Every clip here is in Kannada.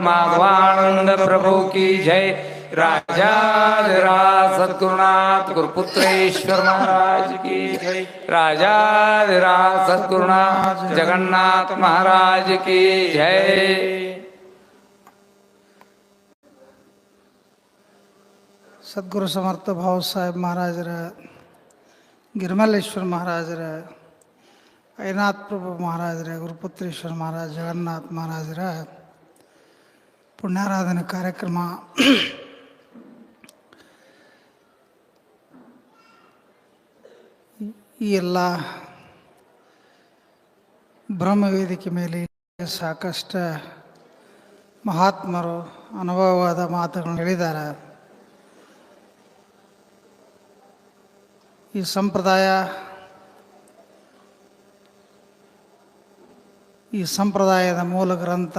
माधवानंद प्रभु की जय। राजा जरा सतगुरुनाथ गुरुपुत्रेश्वर महाराज की जय। राजा जरा जगन्नाथ महाराज की जय। सदगुरु समर्थ भाव साहेब महाराज गिरमलेश्वर महाराज रहे। ಐನಾಥ್ ಪ್ರಭು ಮಹಾರಾಜರ, ಗುರುಪುತ್ರೇಶ್ವರ ಮಹಾರಾಜ, ಜಗನ್ನಾಥ್ ಮಹಾರಾಜರ, ಪುಣ್ಯಾರಾಧನೆ ಕಾರ್ಯಕ್ರಮ. ಈ ಎಲ್ಲ ಬ್ರಹ್ಮ ವೇದಿಕೆ ಮೇಲೆ ಸಾಕಷ್ಟು ಮಹಾತ್ಮರು ಅನುಭವವಾದ ಮಾತುಗಳನ್ನು ಹೇಳಿದ್ದಾರೆ. ಈ ಸಂಪ್ರದಾಯ ಈ ಸಂಪ್ರದಾಯದ ಮೂಲ ಗ್ರಂಥ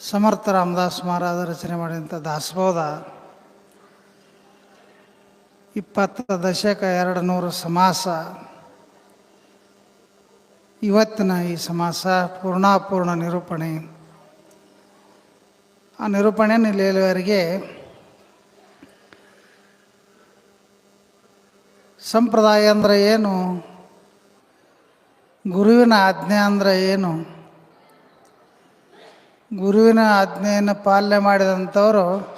ಸಮರ್ಥ ರಾಮದಾಸ್ ಮಹಾರಾಜ ರಚನೆ ಮಾಡಿದಂಥ ದಾಸಬೋಧ ಇಪ್ಪತ್ತ ದಶಕ ಎರಡು ನೂರು ಸಮಾಸ. ಇವತ್ತಿನ ಈ ಸಮಾಸ ಪೂರ್ಣಾಪೂರ್ಣ ನಿರೂಪಣೆ. ಆ ನಿರೂಪಣೆಯನ್ನು ಇಲ್ಲಿವರೆಗೆ ಸಂಪ್ರದಾಯ ಅಂದರೆ ಏನು? ಗುರುವಿನ ಆಜ್ಞೆ ಅಂದರೆ ಏನು? ಗುರುವಿನ ಆಜ್ಞೆಯನ್ನು ಪಾಲನೆ ಮಾಡಿದಂಥವರು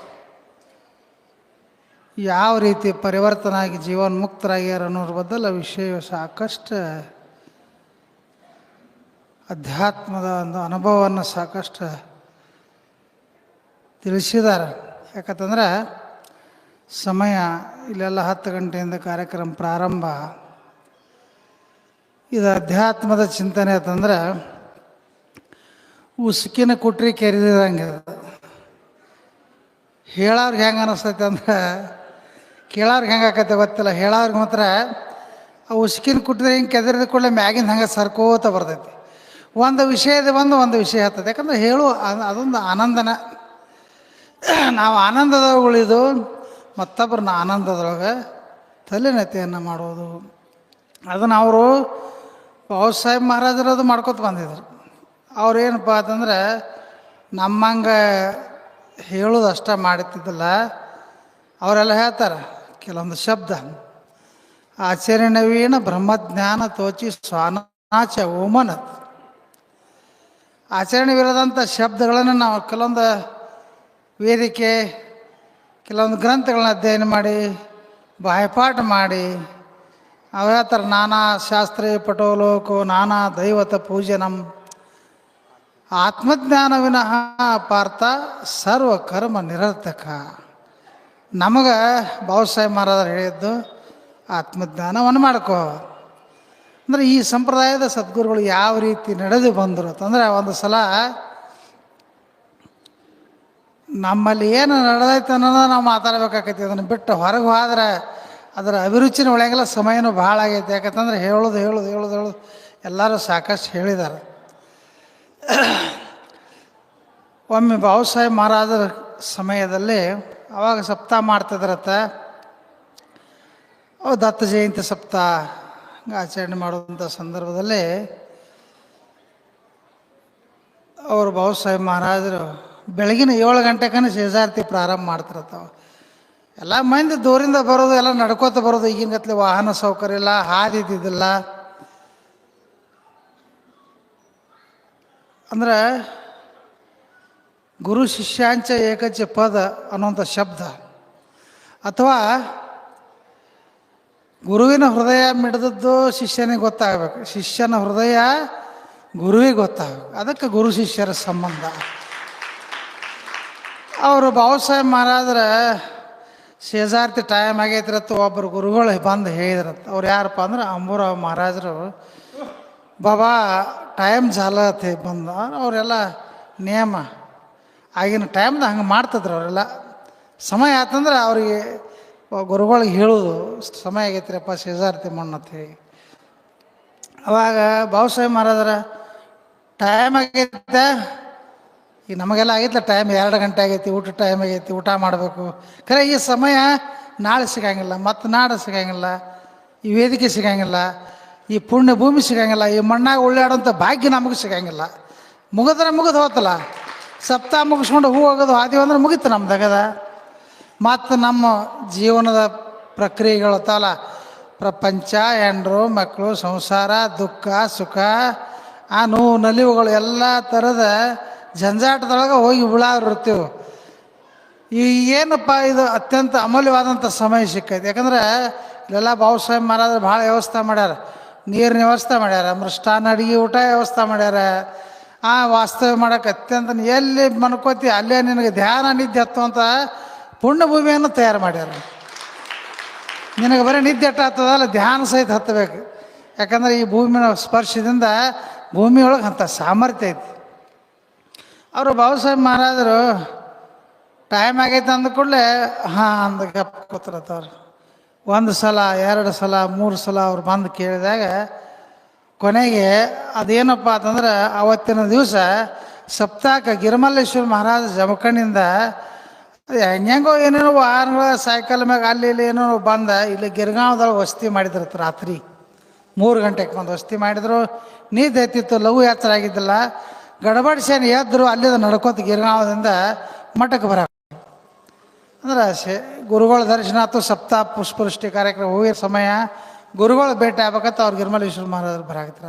ಯಾವ ರೀತಿ ಪರಿವರ್ತನಾಗಿ ಜೀವನ್ಮುಕ್ತರಾಗ್ಯಾರ ಅನ್ನೋದ್ರ ಬದಲ ವಿಷಯ ಸಾಕಷ್ಟು ಅಧ್ಯಾತ್ಮದ ಒಂದು ಅನುಭವವನ್ನು ಸಾಕಷ್ಟು ತಿಳಿಸಿದ್ದಾರೆ. ಯಾಕಂತಂದ್ರೆ ಸಮಯ ಇಲ್ಲೆಲ್ಲ ಹತ್ತು ಗಂಟೆಯಿಂದ ಕಾರ್ಯಕ್ರಮ ಪ್ರಾರಂಭ. ಇದು ಅಧ್ಯಾತ್ಮದ ಚಿಂತನೆ ಅಂತಂದ್ರೆ ಉಸುಕಿನ ಕುಟ್ರಿ ಕೆರೆದಿದಂಗೆ. ಹೇಳೋರ್ಗೆ ಹೆಂಗೆ ಅನಿಸ್ತೈತೆ ಅಂದ್ರೆ, ಕೇಳೋರ್ಗೆ ಹೆಂಗೆ ಆಕೈತೆ ಗೊತ್ತಿಲ್ಲ. ಹೇಳೋರ್ಗೆ ಮಾತ್ರ, ಆ ಉಸುಕಿನ ಕುಟ್ಟಿದ್ರೆ ಹಿಂಗೆ ಕೆದರಿದ ಕೂಡಲೇ ಮ್ಯಾಗಿಂದ ಹಂಗೆ ಸರ್ಕೋತ ಬರ್ತೈತಿ. ಒಂದು ವಿಷಯದ ಬಂದು ಒಂದು ವಿಷಯ ಹತ್ತೈತೆ. ಯಾಕಂದ್ರೆ ಹೇಳು ಅದ್- ಅದೊಂದು ಆನಂದನ. ನಾವು ಆನಂದದೊಳಿದು ಉಳಿದು ಮತ್ತೊಬ್ಬರನ್ನ ಆನಂದದೊಳಗೆ ತಲೆನತೆಯನ್ನು ಮಾಡೋದು. ಅದನ್ನು ಅವರು ಬಾಬಾ ಸಾಹೇಬ್ ಮಹಾರಾಜರು ಅದು ಮಾಡ್ಕೊತ ಬಂದಿದ್ರು. ಅವ್ರು ಏನಪ್ಪ ಅಂತಂದ್ರೆ, ನಮ್ಮಂಗೆ ಹೇಳೋದು ಅಷ್ಟೇ ಮಾಡುತ್ತಿದ್ದಲ್ಲ ಅವರೆಲ್ಲ ಹೇಳ್ತಾರೆ, ಕೆಲವೊಂದು ಶಬ್ದ. ಆಚಾರ್ಯ ನವೀನ ಬ್ರಹ್ಮಜ್ಞಾನ ತೋಚಿ ಸ್ವಾನಾಚ ಓಮನತ್ ಆಚರಣೆವಿರದಂಥ ಶಬ್ದಗಳನ್ನು ನಾವು ಕೆಲವೊಂದು ವೇದಿಕೆ, ಕೆಲವೊಂದು ಗ್ರಂಥಗಳನ್ನ ಅಧ್ಯಯನ ಮಾಡಿ, ಬಾಯಪಾಠ ಮಾಡಿ ಅವ ಹೇಳ್ತಾರೆ, ನಾನಾ ಶಾಸ್ತ್ರಿ ಪಟೋಲೋಕು, ನಾನಾ ದೈವತ ಪೂಜನಂ. ಆತ್ಮಜ್ಞಾನ ವಿನಃ ಪಾರ್ಥ ಸರ್ವ ಕರ್ಮ ನಿರರ್ಥಕ. ನಮಗೆ ಬಾಬಾಸಾಹೇಬ್ ಮಹಾರಾಜರು ಹೇಳಿದ್ದು, ಆತ್ಮಜ್ಞಾನವನ್ನು ಮಾಡ್ಕೋ. ಅಂದರೆ ಈ ಸಂಪ್ರದಾಯದ ಸದ್ಗುರುಗಳು ಯಾವ ರೀತಿ ನಡೆದು ಬಂದರು ಅಂತಂದರೆ, ಒಂದು ಸಲ ನಮ್ಮಲ್ಲಿ ಏನು ನಡೆದೈತೆ ಅನ್ನೋದು ನಾವು ಮಾತಾಡ್ಬೇಕಾಕೈತಿ. ಅದನ್ನು ಬಿಟ್ಟು ಹೊರಗೆ ಹೋದ್ರೆ ಅದರ ಅಭಿರುಚಿನ ಒಳಗೆಲ್ಲ ಸಮಯನೂ ಭಾಳ ಆಗೈತೆ. ಯಾಕಂತಂದ್ರೆ ಹೇಳೋದು ಹೇಳೋದು ಹೇಳೋದು ಹೇಳೋದು. ಎಲ್ಲರೂ ಸಾಕಷ್ಟು ಹೇಳಿದ್ದಾರೆ ಒಮ್ಮೆ ಬಾಬು ಸಾಹೇಬ್ ಮಹಾರಾಜರ ಸಮಯದಲ್ಲಿ ಅವಾಗ ಸಪ್ತಾಹ ಮಾಡ್ತಿದ್ರತ್ತ. ದತ್ತ ಜಯಂತಿ ಸಪ್ತಾಹ ಆಚರಣೆ ಮಾಡುವಂಥ ಸಂದರ್ಭದಲ್ಲಿ ಅವರು ಬಾಬು ಸಾಹೇಬ್ ಮಹಾರಾಜರು ಬೆಳಗಿನ ಏಳು ಗಂಟೆಕನ ಶೇಜಾರ್ತಿ ಪ್ರಾರಂಭ ಮಾಡ್ತಿರ್ತಾವ ಎಲ್ಲ ಮಂದಿ ದೂರಿಂದ ಬರೋದು, ಎಲ್ಲ ನಡ್ಕೋತ ಬರೋದು ಈಗಿನ ಗತ್ಲೆ ವಾಹನ ಸೌಕರ್ಯ ಇಲ್ಲ ಹಾದಿ ಇದ್ದಿದ್ದಿಲ್ಲ ಅಂದ್ರೆ ಗುರು ಶಿಷ್ಯಾಂಚ ಏಕಚ ಪದ ಅನ್ನುವಂಥ ಶಬ್ದ. ಅಥವಾ ಗುರುವಿನ ಹೃದಯ ಮಿಡಿದದ್ದು ಶಿಷ್ಯನಿಗೆ ಗೊತ್ತಾಗಬೇಕು. ಶಿಷ್ಯನ ಹೃದಯ ಗುರುವಿಗೆ ಗೊತ್ತಾಗಬೇಕು. ಅದಕ್ಕೆ ಗುರು ಶಿಷ್ಯರ ಸಂಬಂಧ. ಅವರು ಬಾಬಾಸಾಹೇಬ್ ಮಹಾರಾಜರ ಶೇಜಾರ್ತಿ ಟೈಮ್ ಆಗೈತಿರತ್ತ ಒಬ್ಬರು ಗುರುಗಳು ಬಂದು ಹೇಳಿದ್ರತ್ತ ಅವ್ರು ಯಾರಪ್ಪ ಅಂದ್ರೆ ಅಂಬೂರಾವ್ ಮಹಾರಾಜರು ಬಾಬಾ ಟೈಮ್ ಜಾಲತ್ತೆ ಬಂದ. ಅವರೆಲ್ಲ ನಿಯಮ. ಆಗಿನ ಟೈಮ್ದ ಹಂಗೆ ಮಾಡ್ತಿದ್ರು ಅವರೆಲ್ಲ. ಸಮಯ ಆತಂದ್ರೆ ಅವ್ರಿಗೆ ಗುರುಗಳಿಗೆ ಹೇಳೋದು. ಸಮಯ ಆಗೈತ್ರಿಪ್ಪ ಶೇಜಾರ್ತಿ ಮಣ್ಣತ್ತಿ ಅವಾಗ ಬಾಬು ಸಾಹೇಬ್ ಮಹಾರಾಜರ ಟೈಮ್ ಆಗೈತೆ ಈಗ ನಮಗೆಲ್ಲ ಆಗೈತಲ್ಲ ಟೈಮ್ ಎರಡು ಗಂಟೆ ಆಗೈತಿ ಊಟ ಟೈಮ್ ಆಗೈತಿ, ಊಟ ಮಾಡಬೇಕು. ಖರೆ, ಈ ಸಮಯ ನಾಳೆ ಸಿಗಂಗಿಲ್ಲ, ಮತ್ತು ನಾಡು ಸಿಗಂಗಿಲ್ಲ, ಈ ವೇದಿಕೆ ಸಿಗಂಗಿಲ್ಲ, ಈ ಪುಣ್ಯ ಭೂಮಿ ಸಿಗಂಗಿಲ್ಲ, ಈ ಮಣ್ಣಾಗ ಉಳ್ಳಾಡೋಂಥ ಭಾಗ್ಯ ನಮಗೆ ಸಿಗಂಗಿಲ್ಲ. ಮುಗಿದ್ರೆ ಮುಗಿದು ಹೋತಲ್ಲ. ಸಪ್ತಾಹ ಮುಗಿಸ್ಕೊಂಡು ಹೂ ಹೋಗೋದು ಹಾದಿ ಅಂದ್ರೆ ಮುಗಿತು ನಮ್ಮ ದಗದ. ಮತ್ತು ನಮ್ಮ ಜೀವನದ ಪ್ರಕ್ರಿಯೆಗಳು ತಾಲ ಪ್ರಪಂಚ, ಹೆಂಡ್ರು ಮಕ್ಕಳು ಸಂಸಾರ, ದುಃಖ, ಸುಖ, ಆ ನೋವು ನಲಿವುಗಳು ಎಲ್ಲ ಥರದ ಜಂಜಾಟದೊಳಗೆ ಹೋಗಿ ಉಳಾರಿರ್ತೀವಿ ಈ ಏನಪ್ಪ ಇದು ಅತ್ಯಂತ ಅಮೂಲ್ಯವಾದಂಥ ಸಮಯ ಸಿಕ್ಕೈತೆ. ಯಾಕಂದ್ರೆ ಇಲ್ಲೆಲ್ಲ ಬಾಬು ಸಾಹೇಬ್ ಮಹಾರಾಜ್ ಭಾಳ ವ್ಯವಸ್ಥೆ ಮಾಡ್ಯಾರ. ನೀರಿನ ವ್ಯವಸ್ಥೆ ಮಾಡ್ಯಾರ. ಮೃಷ್ಟಾನ್ನ ಅಡಿಗೆ ಊಟ ವ್ಯವಸ್ಥೆ ಮಾಡ್ಯಾರ. ಆ ವಾಸ್ತವ್ಯ ಮಾಡೋಕೆ ಅತ್ಯಂತ ಎಲ್ಲಿ ಮನ್ಕೋತಿ, ಅಲ್ಲೇ ನಿನಗೆ ಧ್ಯಾನ, ನಿದ್ದೆ ಹತ್ತುವಂಥ ಪುಣ್ಯ ಭೂಮಿಯನ್ನು ತಯಾರು ಮಾಡ್ಯಾರ. ನಿನಗೆ ಬರೀ ನಿದ್ದೆ ಎಟ್ಟ ಹತ್ತದಲ್ಲ ಧ್ಯಾನ ಸಹಿತ ಹತ್ತಬೇಕು. ಯಾಕಂದ್ರೆ ಈ ಭೂಮಿನ ಸ್ಪರ್ಶದಿಂದ ಭೂಮಿಯೊಳಗೆ ಅಂಥ ಸಾಮರ್ಥ್ಯ ಐತಿ. ಅವರು ಬಾಬಾ ಸಾಹೇಬ್ ಮಹಾರಾಜರು ಟೈಮ್ ಆಗೈತೆ ಅಂದ ಕೂಡಲೇ, ಹಾಂ ಅಂದ ಗಪ್ ಕೂತಿರತ್ತವ್ರು ಒಂದು ಸಲ, ಎರಡು ಸಲ, ಮೂರು ಸಲ ಅವ್ರು ಬಂದು ಕೇಳಿದಾಗ ಕೊನೆಗೆ ಅದೇನಪ್ಪ ಅಂತಂದ್ರೆ ಅವತ್ತಿನ ದಿವಸ ಸಪ್ತಾಕ ಗಿರಿಮಲ್ಲೇಶ್ವರ ಮಹಾರಾಜ ಜಮಖಂಡಿಂದ ಹೆಂಗೋ ಏನೇನೋ ವಾಹನಗಳ ಸೈಕಲ್ ಮ್ಯಾಗ ಅಲ್ಲಿ ಇಲ್ಲಿ ಏನೋ ಬಂದ, ಇಲ್ಲಿ ಗಿರ್ಗಾಂವದೊಳಗೆ ವಸತಿ ಮಾಡಿದ್ರು ರಾತ್ರಿ. ಮೂರು ಗಂಟೆಗೆ ಒಂದು ವಸತಿ ಮಾಡಿದ್ರು. ನೀರು ಎತ್ತಿತ್ತು, ಲಘು ಯಾತ್ರೆ ಆಗಿದ್ದಿಲ್ಲ. ಗಡಬಡಿಸೇನು ಎದ್ರು ಅಲ್ಲಿಂದ ನಡ್ಕೋತ ಗಿರ್ಗಾಂವದಿಂದ ಮಠಕ್ಕೆ ಬರ ಅಂದ್ರೆ ಶೇ ಗುರುಗಳ ದರ್ಶನ ಅಥವಾ ಸಪ್ತಾ ಪುಷ್ಪವೃಷ್ಟಿ ಕಾರ್ಯಕ್ರಮ ಹೋಗಿರೋ ಸಮಯ ಗುರುಗಳ ಭೇಟಿ ಆಗ್ಬೇಕತ್ತ ಅವ್ರು ಗಿರ್ಮಲೇಶ್ವರ ಮಹಾರಾಜರು ಬರಾಕತ್ರ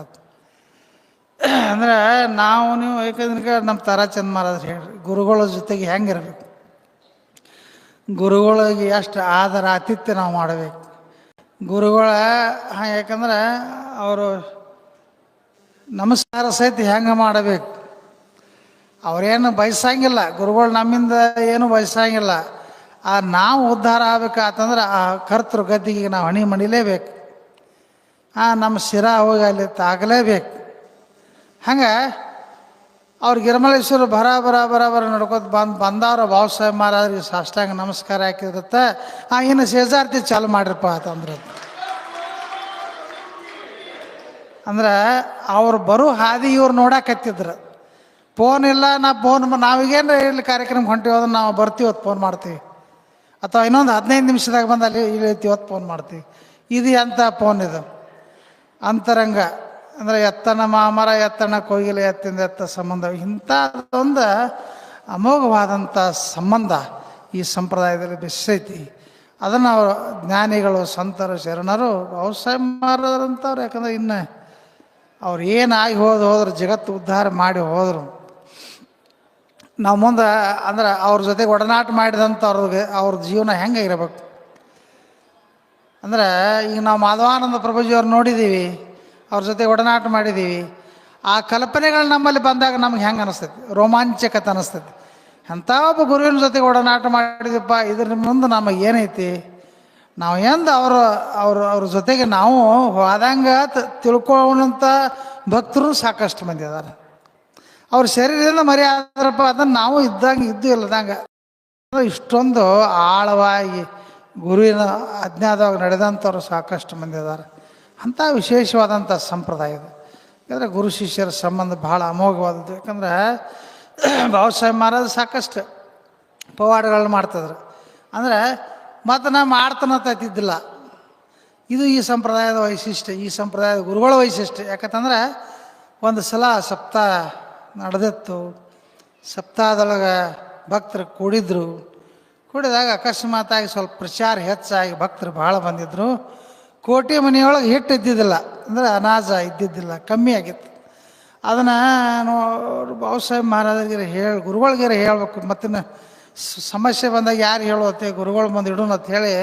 ಅಂದ್ರೆ ನಾವು ನೀವು ಏಕೆಂದ್ರೆ ನಮ್ಮ ತಾರಾಚಂದ್ ಮಹಾರಾಜರು ಹೇಳ್ರಿ, ಗುರುಗಳ ಜೊತೆಗೆ ಹೆಂಗಿರ್ಬೇಕು? ಗುರುಗಳಿಗೆ ಎಷ್ಟು ಆದರ ಆತಿಥ್ಯ ನಾವು ಮಾಡಬೇಕು? ಗುರುಗಳ ಯಾಕಂದ್ರೆ ಅವರು ನಮಸ್ಕಾರ ಸಹಿತ ಹೆಂಗೆ ಮಾಡಬೇಕು? ಅವ್ರೇನು ಬಯಸಂಗಿಲ್ಲ. ಗುರುಗಳು ನಮ್ಮಿಂದ ಏನು ಬಯಸಂಗಿಲ್ಲ. ಆ ನಾವು ಉದ್ಧಾರ ಆಗ್ಬೇಕಾತಂದ್ರೆ ಆ ಕರ್ತೃ ಗದ್ದಿಗೆ ನಾವು ಹಣಿ ಮಣಿಲೇಬೇಕು. ಆ ನಮ್ಮ ಶಿರ ಹೋಗಿ ಅಲ್ಲಿ ತಾಗಲೇಬೇಕು. ಹಂಗೆ ಅವ್ರು ಗಿರಿಮಲೇಶ್ವರ ಬರ ಬರ ಬರ ಬರ ನಡ್ಕೋತ ಬಂದು ಬಂದವ್ರ ಬಾಬು ಸಾಹೇಬ್ ಮಹಾರಾಜರಿಗೆ ಸಾಷ್ಟಾಂಗ ನಮಸ್ಕಾರ ಹಾಕಿದ್ರತ್ತ ಆ ಇನ್ನು ಶೇಜಾರ್ತಿ ಚಾಲು ಮಾಡಿರಪ್ಪ ಅಂತಂದ್ರೆ. ಅಂದ್ರೆ ಅವ್ರು ಬರೋ ಹಾದಿ ಇವ್ರು ನೋಡಕತ್ತಿದ್ರು. ಫೋನ್ ಇಲ್ಲ, ನಾ ಫೋನ್ ನಾವೀಗೇನು ಇಲ್ಲಿ ಕಾರ್ಯಕ್ರಮ ಹೊಂಟಿವಿ ನಾವು ಬರ್ತೀವಿ ಹೊತ್ತು ಫೋನ್ ಮಾಡ್ತೀವಿ. ಅಥವಾ ಇನ್ನೊಂದು ಹದಿನೈದು ನಿಮಿಷದಾಗ ಬಂದು ಅಲ್ಲಿ ಇಳಿತಿ ಹೊತ್ತು ಫೋನ್ ಮಾಡ್ತೀವಿ. ಇದು ಎಂಥ ಫೋನ್ ಇದು? ಅಂತರಂಗ, ಅಂದರೆ ಎತ್ತನ ಮಾಮರ, ಎತ್ತನ ಕೋಗಿಲೆ ಎತ್ತಿಂದ ಎತ್ತ ಸಂಬಂಧ. ಇಂಥದ್ದೊಂದು ಅಮೋಘವಾದಂಥ ಸಂಬಂಧ ಈ ಸಂಪ್ರದಾಯದಲ್ಲಿ ಬೆಸೈತಿ. ಅದನ್ನು ಅವರು ಜ್ಞಾನಿಗಳು, ಸಂತರು, ಶರಣರು ವ್ಯವಸಾಯ ಮಾರದಂಥವ್ರು ಯಾಕಂದ್ರೆ ಇನ್ನು ಅವ್ರು ಏನಾಗಿ ಹೋದ ಹೋದ್ರು, ಜಗತ್ತು ಉದ್ಧಾರ ಮಾಡಿ ಹೋದರು. ನಾವು ಮುಂದೆ ಅಂದ್ರೆ ಅವ್ರ ಜೊತೆಗೆ ಒಡನಾಟ ಮಾಡಿದಂಥ ಅವ್ರಿಗೆ ಅವ್ರ ಜೀವನ ಹೆಂಗೆ ಇರಬೇಕು ಅಂದ್ರೆ ಈಗ ನಾವು ಮಾಧವಾನಂದ ಪ್ರಭುಜಿಯವ್ರು ನೋಡಿದ್ದೀವಿ ಅವ್ರ ಜೊತೆ ಒಡನಾಟ ಮಾಡಿದ್ದೀವಿ ಆ ಕಲ್ಪನೆಗಳು ನಮ್ಮಲ್ಲಿ ಬಂದಾಗ ನಮ್ಗೆ ಹೆಂಗೆ ಅನಿಸ್ತೈತಿ? ರೋಮಾಂಚಕತೆ ಅನಿಸ್ತೈತಿ. ಅಂಥ ಒಬ್ಬ ಗುರುವಿನ ಜೊತೆಗೆ ಒಡನಾಟ ಮಾಡಿದಪ್ಪ ಇದ್ರ ಮುಂದೆ ನಮಗೆ ಏನೈತಿ? ನಾವು ಎಂದು ಅವ್ರ ಅವ್ರ ಅವ್ರ ಜೊತೆಗೆ ನಾವು ಹೋದಂಗೆ ತ- ತಿಳ್ಕೊಳ್ಳೋಣಂಥ ಭಕ್ತರು ಸಾಕಷ್ಟು ಮಂದಿ ಅದಾರ. ಅವ್ರ ಶರೀರದಿಂದ ಮರಿ ಆದ್ರಪ್ಪ, ಅದನ್ನು ನಾವು ಇದ್ದಂಗೆ ಇದ್ದು ಇಲ್ಲದಂಗೆ ಇಷ್ಟೊಂದು ಆಳವಾಗಿ ಗುರುವಿನ ಅಜ್ಞಾತವಾಗಿ ನಡೆದಂಥವ್ರು ಸಾಕಷ್ಟು ಮಂದಿ ಇದ್ದಾರೆ ಅಂಥ ವಿಶೇಷವಾದಂಥ ಸಂಪ್ರದಾಯ ಇದು. ಯಾಕಂದರೆ ಗುರು ಶಿಷ್ಯರ ಸಂಬಂಧ ಭಾಳ ಅಮೋಘವಾದದ್ದು. ಯಾಕಂದ್ರೆ ಬಾಬಾ ಸಾಹೇಬ್ ಮಹಾರಾಜ್ ಸಾಕಷ್ಟು ಪವಾಡಗಳನ್ನ ಮಾಡ್ತಿದ್ರು. ಅಂದರೆ ಮತ್ತು ನಾ ಮಾಡ್ತಾನತ್ತಿದ್ದಿಲ್ಲ ಇದು ಈ ಸಂಪ್ರದಾಯದ ವೈಶಿಷ್ಟ್ಯ, ಈ ಸಂಪ್ರದಾಯದ ಗುರುಗಳ ವೈಶಿಷ್ಟ್ಯ. ಯಾಕಂತಂದ್ರೆ ಒಂದು ಸಲ ಸಪ್ತಾಹ ನಡೆದಿತ್ತು. ಸಪ್ತಾಹದೊಳಗೆ ಭಕ್ತರು ಕೂಡಿದ್ರು. ಕೂಡಿದಾಗ ಅಕಸ್ಮಾತಾಗಿ ಸ್ವಲ್ಪ ಪ್ರಚಾರ ಹೆಚ್ಚಾಗಿ ಭಕ್ತರು ಭಾಳ ಬಂದಿದ್ದರು ಕೋಟಿ ಮನೆಯೊಳಗೆ ಹಿಟ್ಟು ಇದ್ದಿದ್ದಿಲ್ಲ. ಅಂದರೆ ಅನಾಜ ಇದ್ದಿದ್ದಿಲ್ಲ, ಕಮ್ಮಿ ಆಗಿತ್ತು. ಅದನ್ನು ಬಾಬು ಸಾಹೇಬ್ ಮಹಾರಾಜರಿಗೆ ಹೇಳಿ ಗುರುಗಳಿಗೆ ಹೇಳಬೇಕು. ಮತ್ತಿನ್ನ ಸಮಸ್ಯೆ ಬಂದಾಗ ಯಾರು ಹೇಳುತ್ತೆ ಗುರುಗಳು ಬಂದು ಇಡೋಣ ಅಂತ ಹೇಳಿ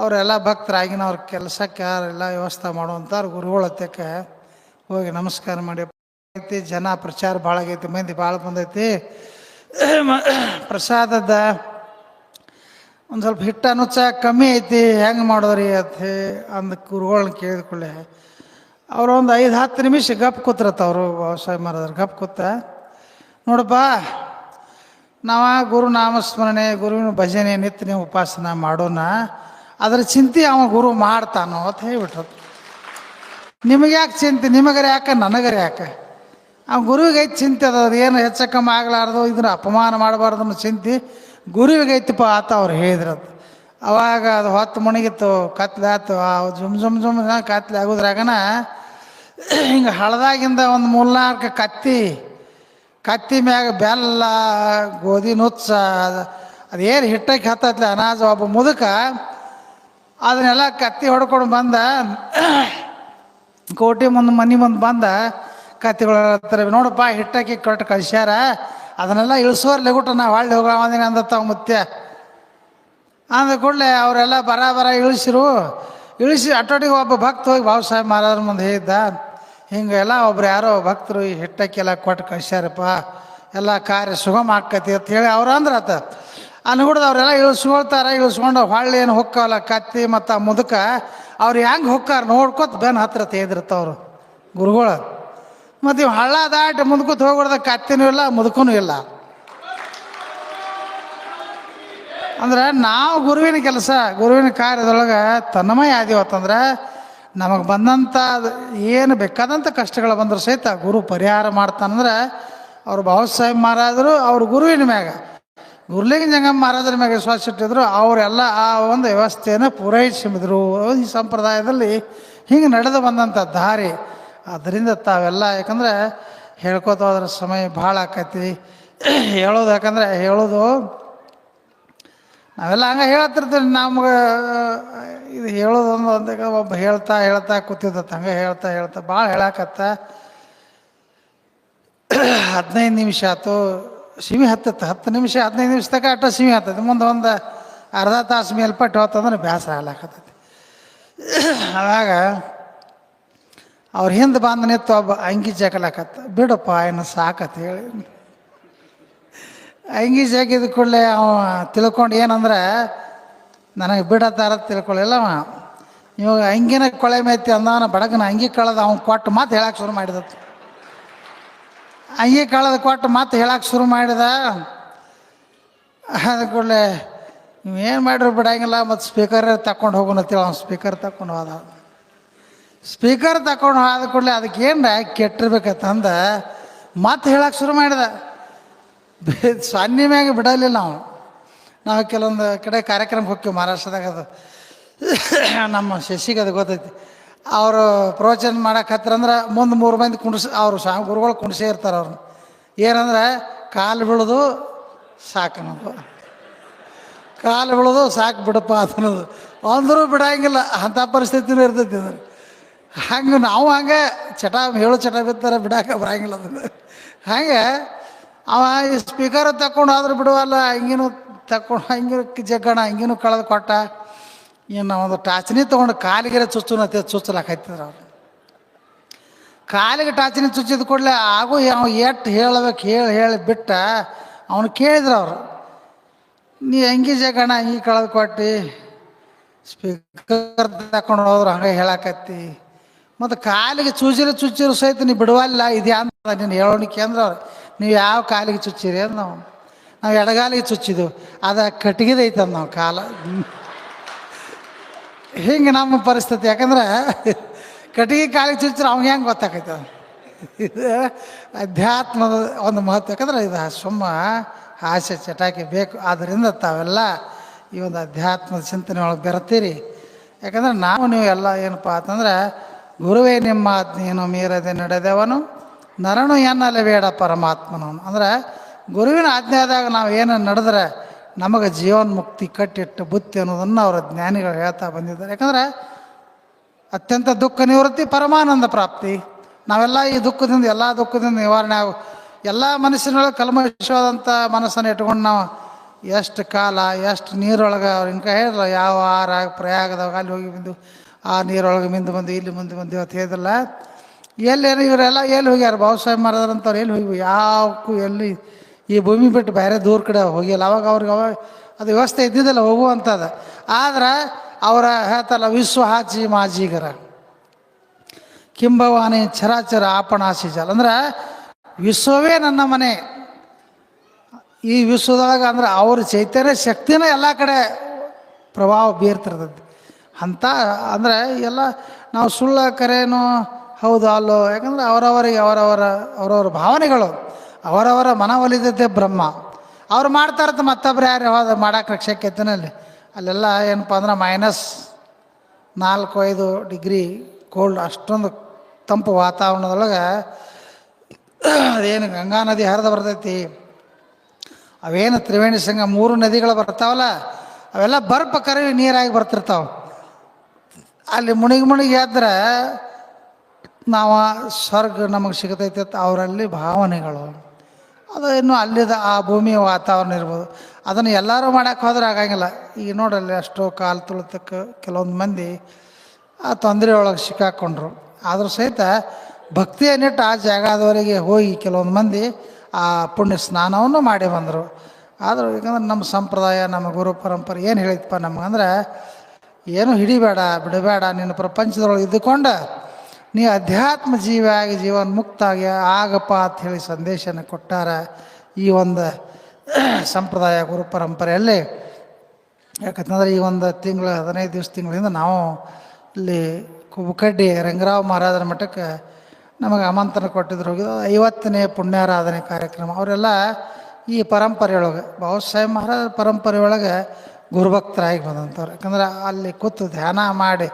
ಅವರೆಲ್ಲ ಭಕ್ತರಾಗಿನ ಅವ್ರ ಕೆಲಸಕ್ಕೆ ಯಾರೆಲ್ಲ ವ್ಯವಸ್ಥೆ ಮಾಡುವಂಥವ್ರು ಗುರುಗಳ ಹತ್ತಕ್ಕೆ ಹೋಗಿ ನಮಸ್ಕಾರ ಮಾಡಿ. ಐತಿ ಜನ ಪ್ರಚಾರ ಭಾಳ ಆಗೈತಿ, ಮಂದಿ ಭಾಳ ಬಂದೈತಿ. ಪ್ರಸಾದದ ಒಂದು ಸ್ವಲ್ಪ ಹಿಟ್ಟು ಅನುಚ ಕಮ್ಮಿ ಐತಿ, ಹೆಂಗೆ ಮಾಡೋದ್ರಿ ಅಂತ ಅಂದ ಕುರುಗಳನ್ನ ಕೇಳಿದ್ಕೊಳ್ಳೆ ಅವರು ಒಂದು ಐದು, ಹತ್ತು ನಿಮಿಷ ಗಪ್ ಕೂತ್ರತ್ತ ಅವರು ಸಾಹೇಬ್ ಮಹಾರಾಜರು, ಗಪ್ ಕೂತ. ನೋಡಪ್ಪ ನಾವು ಗುರು ನಾಮಸ್ಮರಣೆ, ಗುರುವಿನ ಭಜನೆ, ನಿತ್ಯ ನೀವು ಉಪಾಸನ ಮಾಡೋಣ. ಅದ್ರ ಚಿಂತೆ ಅವ ಗುರು ಮಾಡ್ತಾನೋ ಅಂತ ಹೇಳ್ಬಿಟ್ರು. ನಿಮಗೆ ಯಾಕೆ ಚಿಂತೆ, ನಿಮಗರ ಯಾಕೆ, ನನಗರ ಯಾಕೆ? ಆ ಗುರುವಿಗೆ ಚಿಂತೆ ಅದ ಏನು ಹೆಚ್ಚು ಕಮ್ಮಿ ಆಗಲಾರ್ದು, ಇದನ್ನು ಅಪಮಾನ ಮಾಡಬಾರ್ದು ಅನ್ನೋ ಚಿಂತೆ ಗುರುವಿಗೆ ಐತಿಪ್ಪ ಆತ ಅವ್ರು ಹೇಳಿದ್ರದು ಅವಾಗ ಅದು ಹೊತ್ತು ಮುಣಗಿತ್ತು, ಕತ್ಲೆ ಆಯ್ತು ಆ ಜುಮ್ ಜುಮ್ ಜುಮ್ ಕತ್ಲೆ ಆಗೋದ್ರಾಗನ ಹಿಂಗೆ ಹಳದಾಗಿಂದ ಒಂದು ಮೂಲ್ನಾಲ್ಕು ಕತ್ತಿ ಕತ್ತಿ ಮ್ಯಾಗ ಬೆಲ್ಲ, ಗೋಧಿ ನುಚ್ಚ ಅದೇನು ಹಿಟ್ಟಕ್ಕೆ ಹತ್ತತ್ಲೆ ಅನಾಜ, ಒಬ್ಬ ಮುದುಕ ಅದನ್ನೆಲ್ಲ ಕತ್ತಿ ಹೊಡ್ಕೊಂಡು ಬಂದ, ಕೋಟಿ ಮುಂದೆ ಮನೆ ಮುಂದೆ ಬಂದ ಕತ್ತಿಗಳ ಹತ್ರ ನೋಡಪ್ಪ ಹಿಟ್ಟಾಕಿ ಕೊಟ್ಟು ಕಳ್ಸ್ಯಾರ, ಅದನ್ನೆಲ್ಲ ಇಳಿಸೋರ್ ಲಗುಟ ನಾ ಹಳ್ಳಿ ಹೋಗ ಅಂದತ್ತ ಮುತ್ಯ. ಅಂದ ಕೂಡಲೇ ಅವರೆಲ್ಲ ಬರ ಬರ ಇಳಿಸಿರು. ಇಳಿಸಿ ಅಟೋಟಿಗೆ ಒಬ್ಬ ಭಕ್ತ ಹೋಗಿ, ಬಾಬು ಸಾಹೇಬ್ ಮಹಾರಾಜರ ಮುಂದೆ ಹೇಳಿದ್ದ ಹಿಂಗೆಲ್ಲ ಒಬ್ರು ಯಾರೋ ಭಕ್ತರು ಈ ಹಿಟ್ಟಕ್ಕೆಲ್ಲ ಕೊಟ್ಟು ಕಳ್ಸ್ಯಾರಪ್ಪ. ಎಲ್ಲ ಕಾರ್ಯ ಸುಗಮ ಆಕತಿ ಅಂತ ಹೇಳಿ ಅವ್ರು ಅಂದ್ರ ಆತ. ಅನ್ಗುಡ್ದು ಅವರೆಲ್ಲ ಇಳಿಸ್ಕೊಳ್ತಾರ, ಇಳಿಸ್ಕೊಂಡು ಹೊಳ್ಳಿ ಏನು ಹೊಕ್ಕವಲ್ಲ, ಕತ್ತಿ ಮತ್ತು ಆ ಮುದುಕ. ಅವ್ರು ಹೆಂಗೆ ಹೊಕ್ಕಾರ? ನೋಡ್ಕೊತ ಬೆನ್ ಹತ್ರ ಅವರು ಗುರುಗಳು. ಮತ್ತು ಇವು ಹಳ್ಳ ದಾಟ ಮುಂದ್ಕೂತ್ ಹೋಗ್ಬಾರ್ದ, ಕತ್ತಿನೂ ಇಲ್ಲ, ಮುದುಕನೂ ಇಲ್ಲ. ಅಂದ್ರೆ ನಾವು ಗುರುವಿನ ಕೆಲಸ, ಗುರುವಿನ ಕಾರ್ಯದೊಳಗೆ ತನ್ಮಯ ಆದಿವತ್ತಂದ್ರೆ ನಮಗೆ ಬಂದಂಥ ಏನು ಬೇಕಾದಂಥ ಕಷ್ಟಗಳು ಬಂದರೂ ಸಹಿತ ಗುರು ಪರಿಹಾರ ಮಾಡ್ತಾನಂದ್ರೆ ಅವ್ರು ಬಾಬಾ ಸಾಹೇಬ್ ಮಹಾರಾಜರು ಅವ್ರ ಗುರುವಿನ ಮ್ಯಾಗ. ಗುರುಲಿಂಗ ಜಂಗಮ್ಮ ಮಹಾರಾಜರ ಮ್ಯಾಗ ವಿಶ್ವಾಸ ಇಟ್ಟಿದ್ರು, ಅವರೆಲ್ಲ ಆ ಒಂದು ವ್ಯವಸ್ಥೆಯನ್ನು ಪೂರೈಸಿದ್ರು. ಈ ಸಂಪ್ರದಾಯದಲ್ಲಿ ಹಿಂಗೆ ನಡೆದು ಬಂದಂಥ ದಾರಿ. ಅದರಿಂದ ತಾವೆಲ್ಲ ಯಾಕಂದ್ರೆ ಹೇಳ್ಕೊತ ಹೋದ್ರೆ ಸಮಯ ಭಾಳ ಆಕೈತಿ. ಹೇಳೋದು ಯಾಕಂದ್ರೆ ಹೇಳೋದು, ನಾವೆಲ್ಲ ಹಂಗೆ ಹೇಳ್ತಿರ್ತೀವಿ ನಮ್ಗೆ, ಇದು ಹೇಳೋದೊಂದು ಅಂದಾಗ ಒಬ್ಬ ಹೇಳ್ತಾ ಹೇಳ್ತಾ ಕೂತಿದ್ದ ಹಂಗೆ ಹೇಳ್ತಾ ಹೇಳ್ತಾ ಭಾಳ ಹೇಳಕತ್ತ. ಹದಿನೈದು ನಿಮಿಷ ಆಯ್ತು ಸಿಮಿ ಹತ್ತತ್ತು ಹತ್ತು ನಿಮಿಷ, ಹದಿನೈದು ನಿಮಿಷ ತನಕ ಅಟ್ಟ ಸಿಮಿ ಹತ್ತೈತಿ. ಮುಂದೆ ಒಂದು ಅರ್ಧ ತಾಸು ಮೇಲ್ಪಟ್ಟು ಹೋತಂದ್ರೆ ಬೇಸರ ಆಗ್ಲಾಕತ್ತೈತಿ. ಅವಾಗ ಅವ್ರ ಹಿಂದೆ ಬಂದು ನಿಂತು ಒಬ್ಬ ಅಂಗಿ ಜಗಲಾಕತ್ತ ಬಿಡಪ್ಪ ಏನು ಸಾಕತ್ತ ಹೇಳಿ. ಅಂಗಿ ಜಗಿದ ಕೂಡಲೇ ಅವ ತಿಳ್ಕೊಂಡು ಏನಂದ್ರೆ, ನನಗೆ ಬಿಡತ್ತಾರ ತಿಳ್ಕೊಳ್ಳಿಲ್ಲ ಅವ. ಇವಾಗ ಅಂಗಿನ ಕೊಳೆ ಮೇತಿ ಅಂದವನ ಬಡಗನ ಅಂಗಿ ಕಳೆದ ಅವ್ನು ಕೊಟ್ಟು ಮಾತು ಹೇಳಕ್ಕೆ ಶುರು ಮಾಡಿದತ್ತು. ಅಂಗಿ ಕಳೆದ ಕೊಟ್ಟು ಮಾತು ಹೇಳಕ್ಕೆ ಶುರು ಮಾಡಿದ. ಅದ ಕೂಡಲೇ ನೀವೇನು ಮಾಡ್ರಿ ಬಿಡಂಗಿಲ್ಲ, ಮತ್ತು ಸ್ಪೀಕರ್ ತಕೊಂಡು ಹೋಗೋಣ ಅವ್ನು ಸ್ಪೀಕರ್ ತಕೊಂಡು ಹೋದ. ಸ್ಪೀಕರ್ ತಗೊಂಡು ಹೋದ ಕೂಡಲೇ ಅದಕ್ಕೆ ಏನ್ರ ಕೆಟ್ಟಿರ್ಬೇಕಂತಂದ ಮತ್ತೆ ಹೇಳಕ್ಕೆ ಶುರು ಮಾಡಿದೆ. ಸನ್ನಿ ಮ್ಯಾಗ ಬಿಡಲಿಲ್ಲ ನಾವು. ನಾವು ಕೆಲವೊಂದು ಕಡೆ ಕಾರ್ಯಕ್ರಮಕ್ಕೆ ಹೋಗ್ತೀವಿ ಮಹಾರಾಷ್ಟ್ರದಾಗ ಅದು. ನಮ್ಮ ಶಶಿಗೆ ಅದು ಗೊತ್ತೈತಿ. ಅವರು ಪ್ರವಚನ ಮಾಡಕ್ಕೆ ಹತ್ತಿರಂದ್ರೆ ಮುಂದೆ ಮೂರು ಮಂದಿ ಕುಂಡ್ಸಿ ಅವರು ಶಾ ಗುರುಗಳು ಕುಂಡ್ಸೇ ಇರ್ತಾರೆ ಅವ್ರನ್ನ ಏನಂದ್ರೆ ಕಾಲು ಬೀಳೋದು ಸಾಕು ಅನ್ನೋದು. ಕಾಲು ಬೀಳೋದು ಸಾಕು ಬಿಡಪ್ಪ ಅಂತ ಅನ್ನೋದು. ಅಂದರೂ ಬಿಡಂಗಿಲ್ಲ. ಅಂಥ ಪರಿಸ್ಥಿತಿನೂ ಇರ್ತೈತಿ ಅಂದ್ರೆ ಹಂಗೆ ನಾವು ಹಂಗೆ ಚಟ ಹೇಳು ಚಟ ಬಿತ್ತಾರೆ ಬಿಡಾಕ ಬರಂಗಿಲ್ಲ ಅದನ್ನು. ಹಂಗೆ ಅವ ಈ ಸ್ಪೀಕರ್ ತಕೊಂಡು ಆದ್ರೂ ಬಿಡುವಲ್ಲ, ಹಿಂಗೇನು ತಕ್ಕೊಂಡು ಹಂಗಿನ ಜಗ್ಗಣ, ಹಿಂಗಿನೂ ಕಳೆದು ಕೊಟ್ಟ. ಇನ್ನು ಒಂದು ಟಾಚನಿ ತೊಗೊಂಡು ಕಾಲಿಗೆ ಚುಚ್ಚುನತ್ತೆ ಚುಚ್ಚಲಾಕೈತಿದ್ರು ಅವ್ರು. ಕಾಲಿಗೆ ಟಾಚನಿ ಚುಚ್ಚಿದ ಕೂಡಲೇ ಆಗು ಅವ ಎಷ್ಟು ಹೇಳಬೇಕು ಹೇಳಿ ಹೇಳಿ ಬಿಟ್ಟ ಅವನು ಕೇಳಿದ್ರು ಅವರು. ನೀ ಹಂಗಿ ಜಗಣ ಹಿಂಗೆ ಕಳೆದು ಕೊಟ್ಟು? ಸ್ಪೀಕರ್ ತಕೊಂಡು ಹೋದ್ರು ಹಂಗೆ ಹೇಳಕತ್ತಿ. ಮತ್ತು ಕಾಲಿಗೆ ಚುಚ್ಚಿರೋ ಚುಚ್ಚಿರೋ ಸಹಿತ ನೀವು ಬಿಡುವಲ್ಲ ಇದು ಅಂತ ನೀನು ಹೇಳೋಣಿಕೆ ಅಂದ್ರೆ ಅವ್ರು. ನೀವು ಯಾವ ಕಾಲಿಗೆ ಚುಚ್ಚಿರಿ ಅಂತ ನಾವು. ನಾವು ಎಡಗಾಲಿಗೆ ಚುಚ್ಚಿದ್ದು ಅದು ಕಟ್ಟಿಗೆದೈತೆ ನಾವು ಕಾಲ. ಹಿಂಗೆ ನಮ್ಮ ಪರಿಸ್ಥಿತಿ. ಯಾಕಂದ್ರೆ ಕಟ್ಟಿಗೆ ಕಾಲಿಗೆ ಚುಚ್ಚಿದ್ರೆ ಅವ್ನಿಗೆ ಹೆಂಗೆ ಗೊತ್ತಾಕೈತೆ ಇದು ಅಧ್ಯಾತ್ಮದ ಒಂದು ಮಹತ್ವ. ಯಾಕಂದ್ರೆ ಇದು ಸುಮ್ಮ ಆಸೆ ಚಟಾಕಿ ಬೇಕು. ಆದ್ದರಿಂದ ತಾವೆಲ್ಲ ಈ ಒಂದು ಅಧ್ಯಾತ್ಮದ ಚಿಂತನೆ ಒಳಗೆ ಬೆರ್ತೀರಿ. ಯಾಕಂದ್ರೆ ನಾವು, ನೀವು ಎಲ್ಲ ಏನಪ್ಪ ಅಂತಂದ್ರೆ ಗುರುವೇ ನಿಮ್ಮ ಆಜ್ಞೆಯನ್ನು ಮೀರದೆ ನಡೆದವನು, ನರನು ಎನ್ನಲೆ ಬೇಡ ಪರಮಾತ್ಮನು ಅಂದ್ರೆ ಗುರುವಿನ ಆಜ್ಞೆಯಾದಾಗ ನಾವು ಏನು ನಡೆದ್ರೆ ನಮಗೆ ಜೀವನ್ಮುಕ್ತಿ ಕಟ್ಟಿಟ್ಟು ಬುತ್ತಿ ಅನ್ನೋದನ್ನು ಅವರ ಜ್ಞಾನಿಗಳು ಹೇಳ್ತಾ ಬಂದಿದ್ದಾರೆ. ಯಾಕಂದ್ರೆ ಅತ್ಯಂತ ದುಃಖ ನಿವೃತ್ತಿ ಪರಮಾನಂದ ಪ್ರಾಪ್ತಿ. ನಾವೆಲ್ಲ ಈ ದುಃಖದಿಂದ, ಎಲ್ಲ ದುಃಖದಿಂದ ನಿವಾರಣೆ ಆಗು, ಎಲ್ಲ ಮನಸ್ಸಿನೊಳಗೆ ಕಲ್ಮಶವಾದಂಥ ಮನಸ್ಸನ್ನು ಇಟ್ಕೊಂಡು ನಾವು ಎಷ್ಟು ಕಾಲ, ಎಷ್ಟು ನೀರೊಳಗೆ ಅವ್ರು ಹೇಳಿಲ್ಲ ಯಾವ ಆರ ಪ್ರಯಾಗದಾಗ ಅಲ್ಲಿ ಹೋಗಿ ಬಂದು ಆ ನೀರೊಳಗೆ ಮುಂದೆ ಬಂದು ಇಲ್ಲಿ ಮುಂದೆ ಬಂದು ಇವತ್ತು ಹೇಳಿದಲ್ಲ ಎಲ್ಲೇನು ಇವರೆಲ್ಲ ಎಲ್ಲಿ ಹೋಗ್ಯಾರ? ಬಾಬು ಸಾಹೇಬ್ ಮಹಾರಾಜರಂಥವ್ರು ಎಲ್ಲಿ ಹೋಗಿ ಯಾವಕ್ಕೂ ಎಲ್ಲಿ ಈ ಭೂಮಿ ಬಿಟ್ಟು ಬೇರೆ ದೂರ ಕಡೆ ಹೋಗಿಲ್ಲ. ಅವಾಗ ಅವ್ರಿಗೆ ಅವಾಗ ಅದು ವ್ಯವಸ್ಥೆ ಇದ್ದಿದ್ದಲ್ಲ ಹೋಗುವಂಥದ್ದು ಆದ್ರೆ ಅವರ ಹೇಳ್ತಲ್ಲ ವಿಶ್ವ ಹಾಚಿ ಮಾಜಿಗರ. ಕಿಂಬವಾನಿ ಚರಾಚರ ಆಪಣಾಸಿ ಜಲ ಅಂದ್ರೆ ವಿಶ್ವವೇ ನನ್ನ ಮನೆ. ಈ ವಿಶ್ವದೊಳಗೆ ಅಂದ್ರೆ ಅವ್ರ ಚೈತನ್ಯ ಶಕ್ತಿನ ಎಲ್ಲ ಕಡೆ ಪ್ರಭಾವ ಬೀರ್ತಿರ್ತದೆ. ಅಂಥ ಅಂದರೆ ಎಲ್ಲ ನಾವು ಸುಳ್ಳ ಕರೆನೋ, ಹೌದು, ಅಲ್ಲೋ, ಯಾಕಂದ್ರೆ ಅವರವರಿಗೆ ಅವರವರ ಅವರವರ ಭಾವನೆಗಳು, ಅವರವರ ಮನವೊಲಿದತೆ ಬ್ರಹ್ಮ. ಅವ್ರು ಮಾಡ್ತಾ ಇರ್ತ ಮತ್ತೊಬ್ರು ಯಾರು ಹೋದ ರಕ್ಷಕ್ಕೆ ಎತ್ತಿನಲ್ಲಿ? ಅಲ್ಲೆಲ್ಲ ಏನಪ್ಪ ಅಂದ್ರೆ ಮೈನಸ್ ನಾಲ್ಕು, ಐದು ಡಿಗ್ರಿ ಕೋಲ್ಡ್ ಅಷ್ಟೊಂದು ತಂಪು ವಾತಾವರಣದೊಳಗೆ ಅದೇನು ಗಂಗಾ ನದಿ ಹರಿದು ಬರ್ತೈತಿ. ಅವೇನು ತ್ರಿವೇಣಿ ಸಂಘ ಮೂರು ನದಿಗಳು ಬರ್ತಾವಲ್ಲ, ಅವೆಲ್ಲ ಬರ್ಪ ಕರವಿ ನೀರಾಗಿ ಬರ್ತಿರ್ತಾವೆ. ಅಲ್ಲಿ ಮುಣಿಗೆ ಮುಣಿಗೆ ಎದ್ರೆ ನಾವು ಸ್ವರ್ಗ ನಮಗೆ ಸಿಗತೈತೆ ಅವರಲ್ಲಿ ಭಾವನೆಗಳು. ಅದು ಇನ್ನು ಅಲ್ಲಿದ ಆ ಭೂಮಿಯ ವಾತಾವರಣ ಇರ್ಬೋದು. ಅದನ್ನು ಎಲ್ಲರೂ ಮಾಡೋಕ್ಕೆ ಹೋದ್ರೆ ಆಗಂಗಿಲ್ಲ. ಈಗ ನೋಡಲ್ಲಿ ಅಷ್ಟೋ ಕಾಲು ತುಳಿತಕ್ಕೆ ಕೆಲವೊಂದು ಮಂದಿ ಆ ತೊಂದರೆ ಒಳಗೆ ಸಿಕ್ಕಾಕೊಂಡ್ರು. ಆದರೂ ಸಹಿತ ಭಕ್ತಿಯನ್ನಿಟ್ಟು ಆ ಜಾಗದವರೆಗೆ ಹೋಗಿ ಕೆಲವೊಂದು ಮಂದಿ ಆ ಪುಣ್ಯ ಸ್ನಾನವನ್ನು ಮಾಡಿ ಬಂದರು. ಆದರೂ ಯಾಕಂದ್ರೆ ನಮ್ಮ ಸಂಪ್ರದಾಯ, ನಮ್ಮ ಗುರು ಪರಂಪರೆ ಏನು ಹೇಳಿತಪ್ಪ ನಮಗಂದ್ರೆ ಏನು ಹಿಡಿಬೇಡ, ಬಿಡಬೇಡ ನಿನ್ನ ಪ್ರಪಂಚದೊಳಗೆ ಇದ್ದುಕೊಂಡು ನೀ ಅಧ್ಯಾತ್ಮ ಜೀವಿಯಾಗಿ ಜೀವನ ಮುಕ್ತಾಗಿ ಆಗಪ್ಪ ಅಂತ ಹೇಳಿ ಸಂದೇಶನ ಕೊಟ್ಟಾರ ಈ ಒಂದು ಸಂಪ್ರದಾಯ ಗುರು ಪರಂಪರೆಯಲ್ಲಿ. ಯಾಕಂತಂದ್ರೆ ಈ ಒಂದು ತಿಂಗಳು, ಹದಿನೈದು ದಿವಸ ತಿಂಗಳಿಂದ ನಾವು ಇಲ್ಲಿ ಕುಬಕಡ್ಡಿ ರಂಗರಾವ್ ಮಹಾರಾಜರ ಮಠಕ್ಕೆ ನಮಗೆ ಆಮಂತ್ರಣ ಕೊಟ್ಟಿದ್ರು. ಹೋಗಿದ್ದು ಐವತ್ತನೇ ಪುಣ್ಯಾರಾಧನೆ ಕಾರ್ಯಕ್ರಮ. ಅವರೆಲ್ಲ ಈ ಪರಂಪರೆಯೊಳಗೆ ಬಾಬಾಸಾಹೇಬ್ ಮಹಾರಾಜ ಪರಂಪರೆ ಒಳಗೆ ಗುರುಭಕ್ತರಾಗಿ ಬಂದಂಥವ್ರು. ಯಾಕಂದ್ರೆ ಅಲ್ಲಿ ಕೂತು ಧ್ಯಾನ ಮಾಡಿ,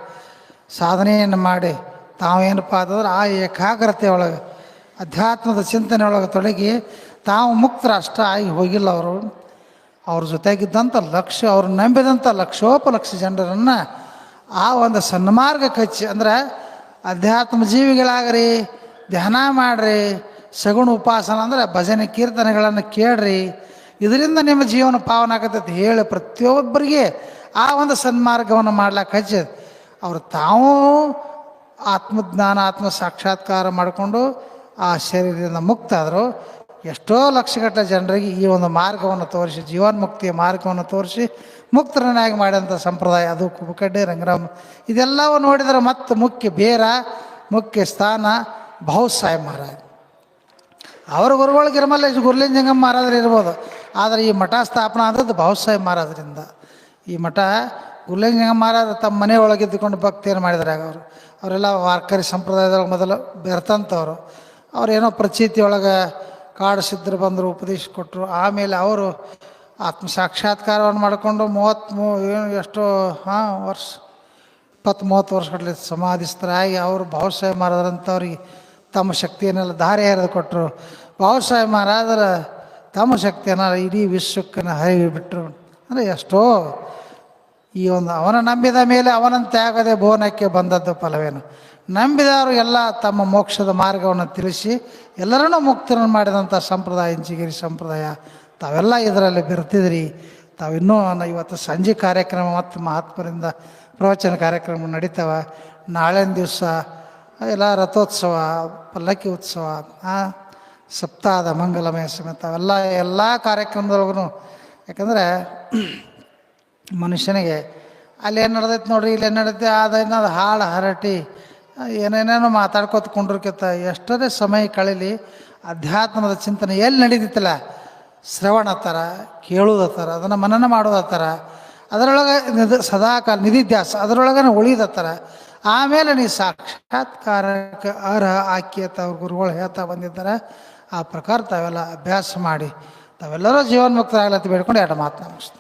ಸಾಧನೆಯನ್ನು ಮಾಡಿ ತಾವೇನಪ್ಪ ಅಂತಂದ್ರೆ ಆ ಏಕಾಗ್ರತೆ ಒಳಗೆ, ಅಧ್ಯಾತ್ಮದ ಚಿಂತನೆ ಒಳಗೆ ತೊಡಗಿ ತಾವು ಮುಕ್ತರ ಅಷ್ಟ ಆಗಿ ಹೋಗಿಲ್ಲ ಅವರು. ಅವ್ರ ಜೊತೆಗಿದ್ದಂಥ ಲಕ್ಷ, ಅವ್ರು ನಂಬಿದಂಥ ಲಕ್ಷೋಪಲಕ್ಷ ಜನರನ್ನು ಆ ಒಂದು ಸನ್ಮಾರ್ಗ ಕಚ್ಚಿ ಅಂದ್ರೆ ಅಧ್ಯಾತ್ಮ ಜೀವಿಗಳಾಗ್ರಿ, ಧ್ಯಾನ ಮಾಡಿರಿ, ಸಗುಣ ಉಪಾಸನ ಅಂದರೆ ಭಜನೆ ಕೀರ್ತನೆಗಳನ್ನು ಕೇಳ್ರಿ ಇದರಿಂದ ನಿಮ್ಮ ಜೀವನ ಪಾವನ ಆಗತ್ತೈತಿ ಹೇಳಿ, ಪ್ರತಿಯೊಬ್ಬರಿಗೆ ಆ ಒಂದು ಸನ್ಮಾರ್ಗವನ್ನು ಮಾಡ್ಲಿಕ್ಕೆ ಹಚ್ಚಿ. ಅವರು ತಾವು ಆತ್ಮಜ್ಞಾನ ಆತ್ಮ ಸಾಕ್ಷಾತ್ಕಾರ ಮಾಡಿಕೊಂಡು ಆ ಶರೀರದಿಂದ ಮುಕ್ತ ಆದರು ಎಷ್ಟೋ ಲಕ್ಷಗಟ್ಟಲೆ ಜನರಿಗೆ ಈ ಒಂದು ಮಾರ್ಗವನ್ನು ತೋರಿಸಿ, ಜೀವನ್ಮುಕ್ತಿಯ ಮಾರ್ಗವನ್ನು ತೋರಿಸಿ ಮುಕ್ತರನ್ನಾಗಿ ಮಾಡಿದಂಥ ಸಂಪ್ರದಾಯ ಅದು. ಕುಬಕಡ್ಡೆ, ರಂಗರಾಮ್, ಇದೆಲ್ಲವೂ ನೋಡಿದರೆ ಮತ್ತು ಮುಖ್ಯ ಬೇರ, ಮುಖ್ಯ ಸ್ಥಾನ ಬಹುಸಾಹೇಬ್ ಮಹಾರಾಜ್. ಅವರ ಗುರುಗಳು ಗಿರಮಲ್ಲೇಶ್ ಗುರುಲಿಂಜಂಗಮ್ಮ ಮಹಾರಾಜರು ಇರ್ಬೋದು. ಆದರೆ ಈ ಮಠ ಸ್ಥಾಪನೆ ಆದದ್ದು ಬಹುಸಾಹೇಬ್ ಮಹಾರಾಜರಿಂದ. ಈ ಮಠ ಗುಲ್ಲಂಗ ಮಹಾರಾಜ ತಮ್ಮ ಮನೆ ಒಳಗಿದ್ದುಕೊಂಡು ಭಕ್ತಿಯನ್ನು ಮಾಡಿದ್ದಾರೆ ಆಗ ಅವರು. ಅವರೆಲ್ಲ ವಾರ್ಕರಿ ಸಂಪ್ರದಾಯದೊಳಗೆ ಮೊದಲು ಬೆರ್ತಂಥವ್ರು ಅವರೇನೋ ಪ್ರಚೀತಿ ಒಳಗೆ ಕಾಡು ಸಿದ್ಧರು ಬಂದರು, ಉಪದೇಶ ಕೊಟ್ಟರು ಆಮೇಲೆ ಅವರು ಆತ್ಮ ಸಾಕ್ಷಾತ್ಕಾರವನ್ನು ಮಾಡಿಕೊಂಡು ಮೂವತ್ತ್ಮೂ ಏನು ಎಷ್ಟೋ, ಹಾಂ, ವರ್ಷ ಇಪ್ಪತ್ತು ಮೂವತ್ತು ವರ್ಷಗಟ್ಟಲೆ ಸಮಾಧಿಸ್ತರಾಗಿ ಅವರು ಭಾವಸಾಹೇಬ್ ಮಹಾರಾಜರಂಥವ್ರಿಗೆ ತಮ್ಮ ಶಕ್ತಿಯನ್ನೆಲ್ಲ ದಾರಿ ಹರಿದು ಕೊಟ್ಟರು ಭಾವಸಾಹೇಬ್ ಮಹಾರಾಜರ ತಮ್ಮ ಶಕ್ತಿಯನ್ನು ಇಡೀ ವಿಶ್ವಕ್ಕನ್ನು ಹರಿವಿ ಬಿಟ್ಟರು ಅಂದರೆ ಎಷ್ಟೋ ಈ ಒಂದು ಅವನ ನಂಬಿದ ಮೇಲೆ ಅವನನ್ನು ತ್ಯಾಗದೆ ಭುವನಕ್ಕೆ ಬಂದದ್ದು ಫಲವೇನು? ನಂಬಿದವರು ಎಲ್ಲ ತಮ್ಮ ಮೋಕ್ಷದ ಮಾರ್ಗವನ್ನು ತಿಳಿಸಿ ಎಲ್ಲರನ್ನೂ ಮುಕ್ತರನ್ನು ಮಾಡಿದಂಥ ಸಂಪ್ರದಾಯ, ಇಂಚಿಗಿರಿ ಸಂಪ್ರದಾಯ, ತಾವೆಲ್ಲ ಇದರಲ್ಲಿ ಬೆರ್ತಿದ್ರಿ. ತಾವಿನ್ನೂ ನಾನು ಇವತ್ತು ಸಂಜೆ ಕಾರ್ಯಕ್ರಮ ಮತ್ತು ಮಹಾತ್ಮರಿಂದ ಪ್ರವಚನ ಕಾರ್ಯಕ್ರಮ ನಡೀತಾವ. ನಾಳಿನ ದಿವಸ ಎಲ್ಲ ರಥೋತ್ಸವ, ಪಲ್ಲಕ್ಕಿ ಉತ್ಸವ ಆ, ಸಪ್ತಾಹದ ಮಂಗಲಮಯ ಸಮೇತ ಅವೆಲ್ಲ ಎಲ್ಲ ಕಾರ್ಯಕ್ರಮದೊಳಗೂ ಯಾಕಂದರೆ ಮನುಷ್ಯನಿಗೆ ಅಲ್ಲಿ ಏನು ನಡೆದೈತೆ ನೋಡ್ರಿ ಇಲ್ಲಿ ಏನು ನಡೆದೈತೆ ಅದು ಹಾಳು ಹರಟಿ ಏನೇನೇನೋ ಮಾತಾಡ್ಕೋತ ಕುಂಡ್ರಕ್ಕಿಂತ ಎಷ್ಟರೇ ಸಮಯ ಕಳೀಲಿ ಅಧ್ಯಾತ್ಮದ ಚಿಂತನೆ ಎಲ್ಲಿ ನಡೀತಿತ್ತಲ್ಲ ಶ್ರವಣ ಥರ ಕೇಳುವುದತ್ತಾರ ಅದನ್ನು ಮನನ ಮಾಡೋದತ್ತಾರ ಅದರೊಳಗೆ ನಿಧ ಸದಾಕಾಲ ನಿಧಿಧ್ಯಾಸ ಅದರೊಳಗನೆ ಉಳಿದತ್ತಾರ ಆಮೇಲೆ ನೀ ಸಾಕ್ಷಾತ್ಕಾರಕ್ಕೆ ಅರ್ಹ ಆಕಿ ಅಂತ ಗುರುಗಳು ಹೇಳ್ತಾ ಬಂದಿದ್ದಾರೆ. ಆ ಪ್ರಕಾರ ತಾವೆಲ್ಲ ಅಭ್ಯಾಸ ಮಾಡಿ ತಾವೆಲ್ಲರೂ ಜೀವನ್ಮುಕ್ತರಾಗಲತ್ತ ಬೇಡ್ಕೊಂಡು ಎರಡು ಮಾತು ಮುಗಿಸ್ತೀನಿ.